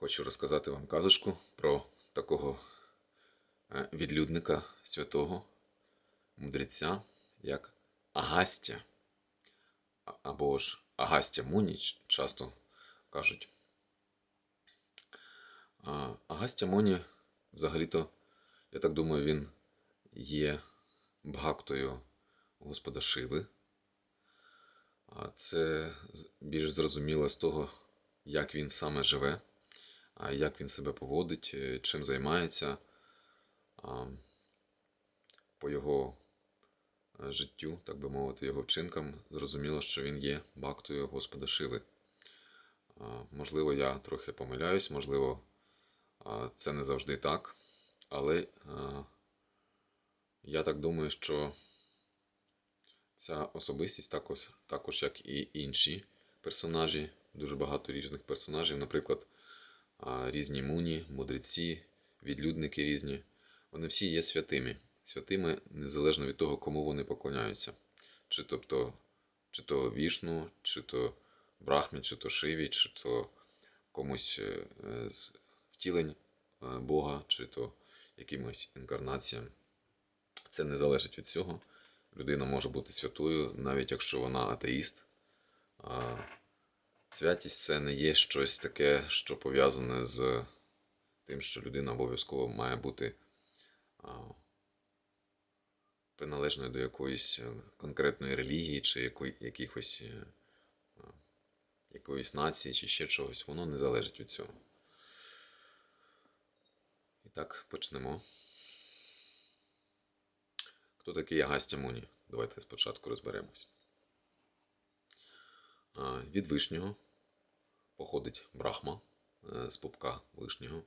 Хочу розказати вам казочку про такого е, відлюдника святого мудреця, як Агастя. Або ж Агастя Муніч, часто кажуть. Агастя Моні, взагалі-то, я так думаю, він є бхактою Господа Шиви. А це більш зрозуміло з того, як він саме живе, як він себе поводить, е, чим займається. По його е, життю, так би мовити, його вчинкам, зрозуміло, що він є бактою Господа Шиви. Можливо, я трохи помиляюсь, можливо, це не завжди так. Але я так думаю, що ця особистість також, також як і інші персонажі, дуже багато різних персонажів, наприклад, різні муні, мудреці, відлюдники різні. Вони всі є святими. Святими незалежно від того, кому вони поклоняються. Чи тобто, чи то вішну, чи то брахмі, чи то шиві, чи то комусь е, з втілень е, Бога, чи то якимось інкарнаціям. Це не залежить від цього. Людина може бути святою, навіть якщо вона атеїст. Святість це не є щось таке, що пов'язане з тим, що людина обов'язково має бути приналежною до якоїсь е, конкретної релігії чи якої, якихось, е, якоїсь нації чи ще чогось. Воно не залежить від цього. І так, почнемо. Хто такий Агастя Муні? Давайте спочатку розберемось. Від вишнього походить брахма е, з пупка вишнього.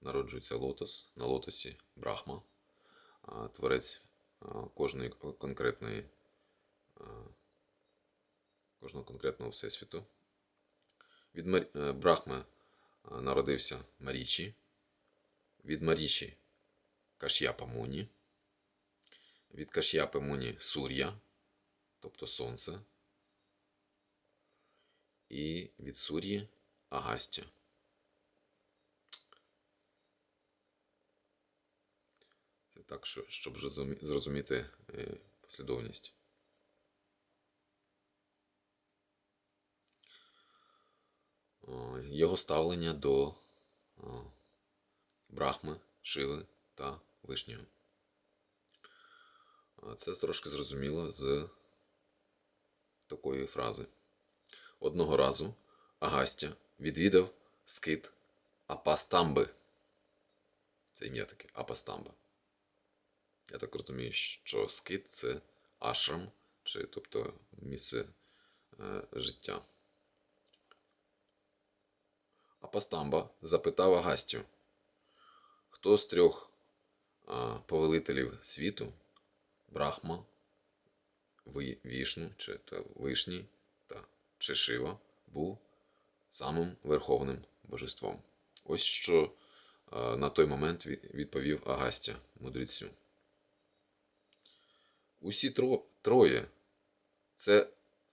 Народжується лотос. На лотосі брахма, творець кожної конкретної, кожного конкретного всесвіту. Від е, брахми народився Марічі. Від Марічі Каш'япа Муні. Від Каш'япи Муні Сур'я, тобто Сонце. І від Сур'ї Агастя. Це так, щоб зрозуміти е, послідовність. Його ставлення до Брахми, Шиви та Вишнього. Це трошки зрозуміло з такої фрази. Одного разу Агастя відвідав скит Апастамби. Це ім'я таке Апастамба. Я так розумію, що скит це ашрам, чи тобто місце е, життя. Апастамба запитав Агастю, хто з трьох а, повелителів світу Брахма, Вішну чи Вишній чи Шива був самим верховним божеством. Ось що на той момент відповів Агастя мудрецю. Усі тро, троє це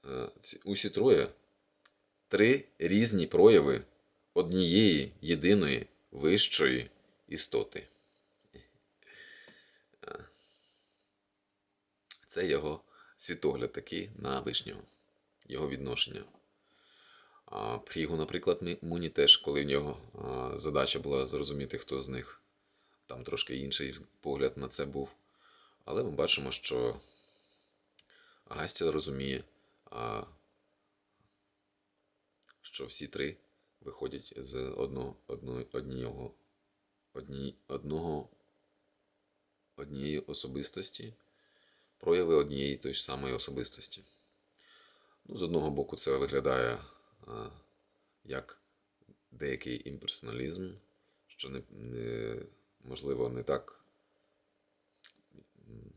е, усі троє три різні прояви однієї єдиної вищої істоти. Це його світогляд такий на вишнього, його відношення. А наприклад, Муні теж, коли в нього задача була зрозуміти, хто з них, там трошки інший погляд на це був. Але ми бачимо, що Агастя розуміє, що всі три виходять з одного, одного, одні, одного, однієї особистості, прояви однієї тої ж самої особистості. Ну, з одного боку, це виглядає а, як деякий імперсоналізм, що не, не, можливо не так.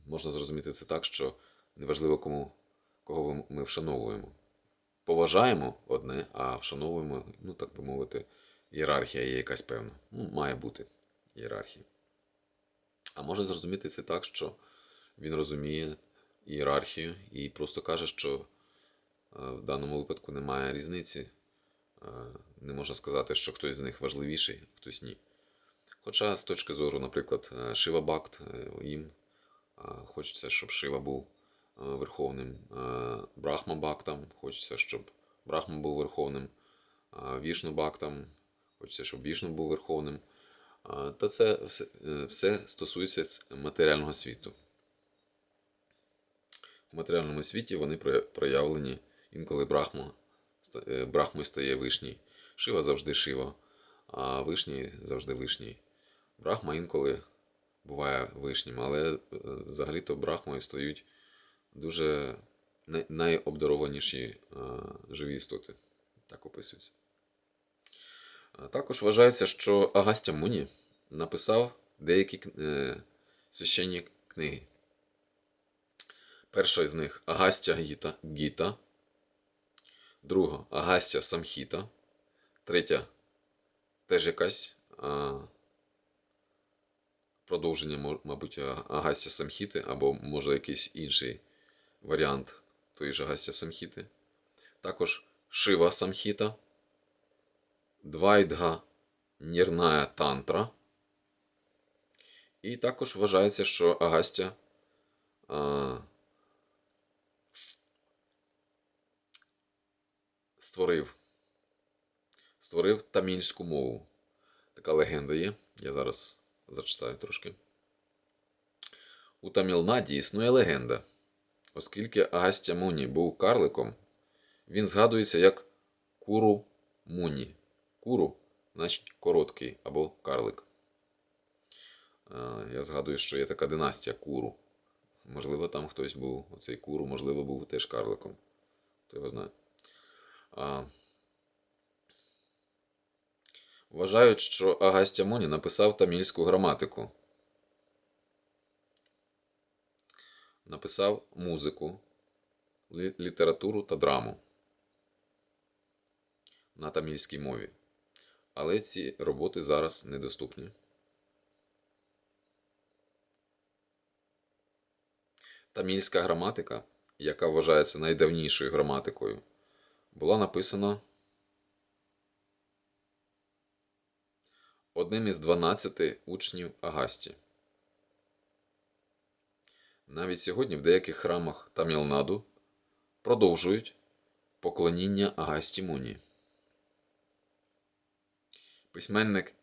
Можна зрозуміти це так, що неважливо, кому, кого ми- вшановуємо. Поважаємо одне, а вшановуємо, ну так би мовити, ієрархія є якась певна. Ну, має бути ієрархія. А можна зрозуміти це так, що він розуміє ієрархію і просто каже, що е, в даному випадку немає різниці, е, е, не можна сказати, що хтось з них важливіший, а хтось ні. Хоча з точки зору, наприклад, е, Шива Бакт, е, їм е, хочеться, щоб Шива був е, верховним е, Брахма Бактам, хочеться, щоб Брахма був верховним е, Вішну Бактам, хочеться, щоб Вішну був верховним. Е, Та це все, е, стосується матеріального світу. В матеріальному світі вони проявлені інколи Брахма, е, Брахмою стає вишній. Шива завжди Шива, а вишній завжди вишній. Брахма інколи буває вишнім, але е, взагалі-то Брахмою стають дуже найобдарованіші е, живі істоти. Так описується. Також вважається, що Агастя Муні написав деякі священні книги. Перша з них Агастя Гіта, друга Агастя Самхіта, третя теж якась а, продовження, мабуть, Агастя Самхіти, або може якийсь інший варіант тої ж Агастя Самхіти. Також Шива Самхіта, Двайдга Нірная Тантра. І також вважається, що Агастя а, створив, створив тамільську мову. Така легенда є. Я зараз зачитаю трошки. У Тамілнаді існує легенда. Оскільки Агастя Муні був карликом, він згадується як Куру Муні. Куру значить короткий або карлик. Я згадую, що є така династія Куру. Можливо, там хтось був, оцей Куру, можливо, був теж карликом. Хто його знає. Вважають, що Агастя Муні написав тамільську граматику. Написав музику, літературу та драму на тамільській мові. Але ці роботи зараз недоступні. Тамільська граматика, яка вважається найдавнішою граматикою, була написана одним із 12 учнів Агасті. Навіть сьогодні в деяких храмах Тамілнаду продовжують поклоніння Агасті Муні. Письменник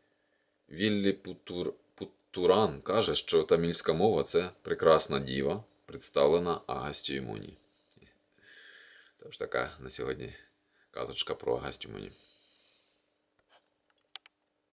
Віллі Путур... Путуран каже, що тамільська мова це прекрасна діва, представлена Агастію Муні. Тож така на сьогодні казочка про гастю Муні.